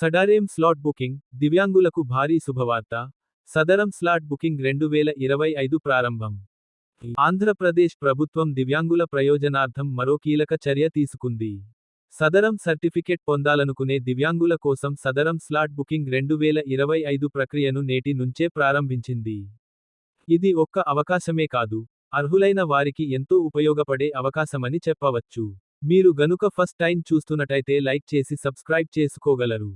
సడారేం slot booking దివ్యాంగులకు భారీ శుభవార్త. సదరం స్లాట్ బుకింగ్ రెండు వేల ఇరవై ఐదు ప్రారంభం. ఆంధ్రప్రదేశ్ ప్రభుత్వం దివ్యాంగుల ప్రయోజనార్థం మరో కీలక చర్య తీసుకుంది. సదరం సర్టిఫికెట్ పొందాలనుకునే దివ్యాంగుల కోసం సదరం స్లాట్ బుకింగ్ రెండు వేల ఇరవై ఐదు ప్రక్రియను నేటి నుంచే ప్రారంభించింది. ఇది ఒక్క అవకాశమే కాదు అర్హులైన వారికి ఎంతో ఉపయోగపడే అవకాశమని చెప్పవచ్చు. మీరు గనుక ఫస్ట్ టైం చూస్తున్నట్టయితే లైక్ చేసి సబ్స్క్రైబ్ చేసుకోగలరు.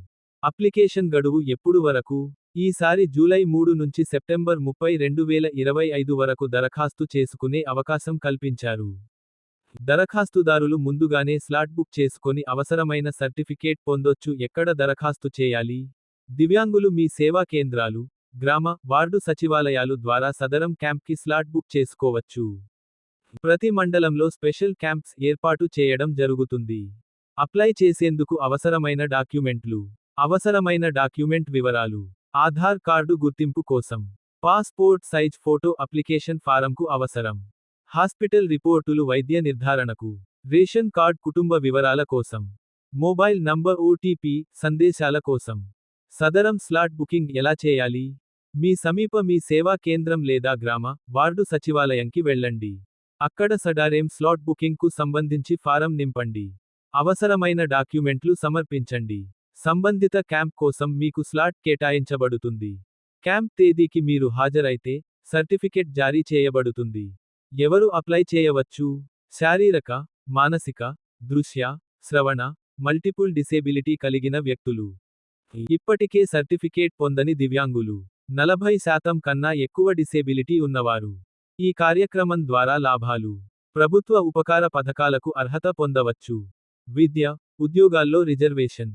అప్లికేషన్ గడువు ఎప్పుడు వరకు? ఈసారి జూలై మూడు నుంచి సెప్టెంబర్ ముప్పై రెండు వేల ఇరవై ఐదు వరకు దరఖాస్తు చేసుకునే అవకాశం కల్పించారు. దరఖాస్తుదారులు ముందుగానే స్లాట్ బుక్ చేసుకొని అవసరమైన సర్టిఫికేట్ పొందొచ్చు. ఎక్కడ దరఖాస్తు చేయాలి? దివ్యాంగులు మీ సేవా కేంద్రాలు గ్రామ వార్డు సచివాలయాలు ద్వారా సదరం క్యాంప్కి స్లాట్ బుక్ చేసుకోవచ్చు. ప్రతి మండలంలో స్పెషల్ క్యాంప్స్ ఏర్పాటు చేయడం జరుగుతుంది. అప్లై చేసేందుకు అవసరమైన డాక్యుమెంట్లు. అవసరమైన డాక్యుమెంట్ వివరాలు ఆధార్ కార్డు గుర్తింపు కోసం పాస్పోర్ట్ సైజ్ ఫోటో అప్లికేషన్ ఫారంకు అవసరం హాస్పిటల్ రిపోర్టులు వైద్య నిర్ధారణకు రేషన్ కార్డ్ కుటుంబ వివరాల కోసం మొబైల్ నంబర్ ఓటీపీ సందేశాల కోసం సదరం స్లాట్ బుకింగ్ ఎలా చేయాలి మీ సమీప మీ సేవా కేంద్రం లేదా గ్రామ వార్డు సచివాలయంకి వెళ్ళండి అక్కడ సడారేం స్లాట్ బుకింగ్కు సంబంధించి ఫారం నింపండి అవసరమైన డాక్యుమెంట్లు సమర్పించండి. సంబంధిత క్యాంప్ కోసం మీకు స్లాట్ కేటాయించబడుతుంది. క్యాంప్ తేదీకి మీరు హాజరైతే సర్టిఫికెట్ జారీ చేయబడుతుంది. ఎవరు అప్లై చేయవచ్చు? శారీరక మానసిక దృశ్య శ్రవణ మల్టిపుల్ డిసేబిలిటీ కలిగిన వ్యక్తులు. ఇప్పటికే సర్టిఫికేట్ పొందని దివ్యాంగులు. నలభై శాతం కన్నా ఎక్కువ డిసేబిలిటీ ఉన్నవారు. ఈ కార్యక్రమం ద్వారా లాభాలు. ప్రభుత్వ ఉపకార పథకాలకు అర్హత పొందవచ్చు. విద్య ఉద్యోగాల్లో రిజర్వేషన్.